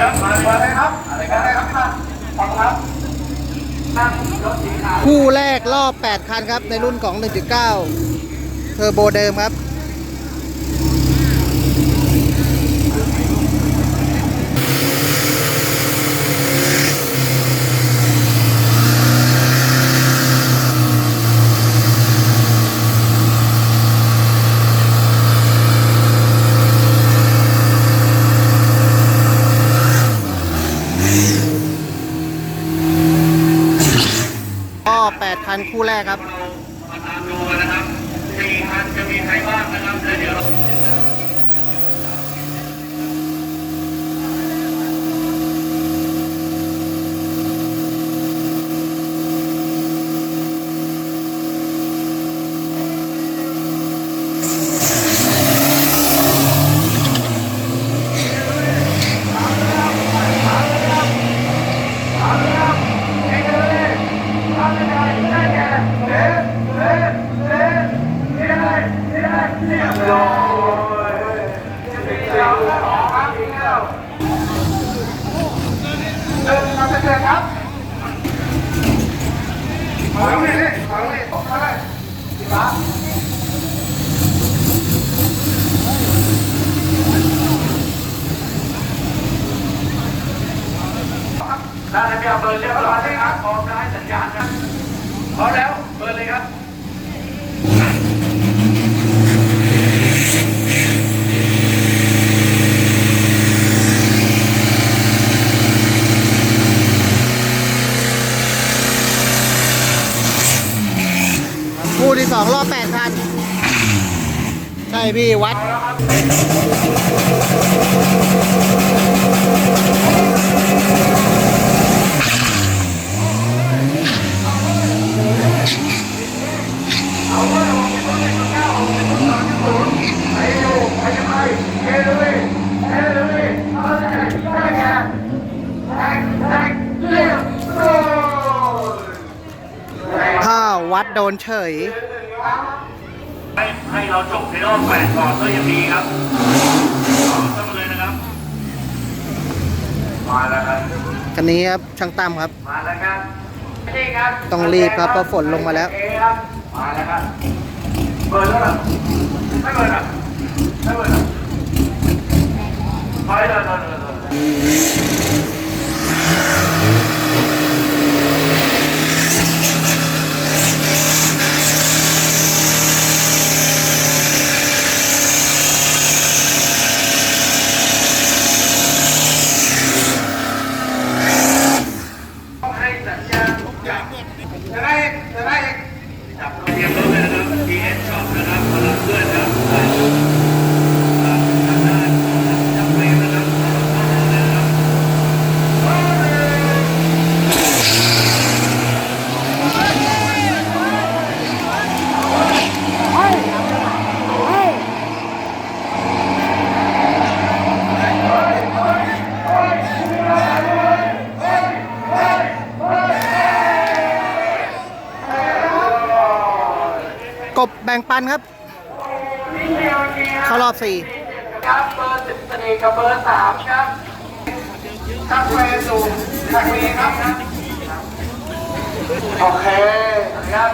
ครับมาเลยครับอะไรกันอะไรครับพี่มาขอบคุณครับนั่งรถสีขาว คู่แรกรอบ 8 คันครับ ในรุ่นของ 1.9 เทอร์โบเดิมครับ ก็8 คู่แรกครับมาตามดูนะครับสี่คันจะมีใครบ้างนะครับเดี๋ยว ดินมาเชิญครับถอยไปเลยถอยไปเลยตกมาเลยสิบ้าได้เลยครับเบอร์เรียบร้อยเลยครับพร้อมได้สัญญาณครับพร้อมแล้วเบอร์เลยครับ คู่ที่2รอบ8คันใช่พี่วัดถ้าวัดโดนเฉย ให้ให้เราจบในรอบแปดก่อนก็ยังดีครับเอาเข้ามาเลยนะครับ มาแล้วครับ คันนี้ครับช่างตั้มครับ มาแล้วครับนี่ครับต้องรีบครับเพราะฝนลงมาแล้วโอเคครับมาแล้วครับ เปิดแล้วเหรอไม่เปิดอะไม่เปิดอะถอยเลยถอยเลยถอยเลย ต้องให้สัญญาณทุกอย่าง จะได้จะได้จับเตรียมรถเลยนะครับ PS ชอบนะครับพลังเพื่อนนะครับทำได้จับเฟรมนะครับนะครับ ก บแบ่งปันครับ เข้ารอบครับเบอร์สิบสี่กับเบอร์สามครับครับเฟรมสูงจากเฟรมครับโอเคครับ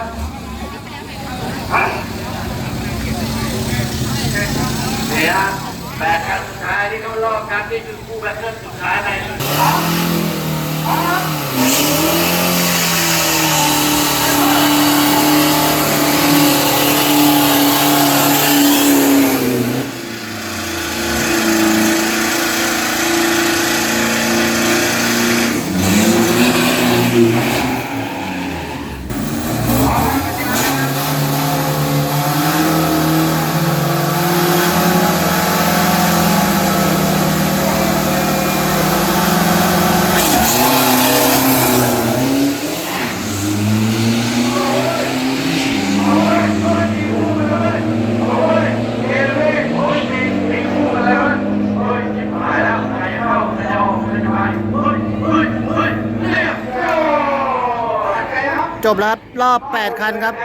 เนี่ยแปดครั้งสุดท้ายที่เขารอบกันนี่คือคู่แบตเตอร์สุดท้ายใน จบแล้วครับ รอบ 8 คันครับ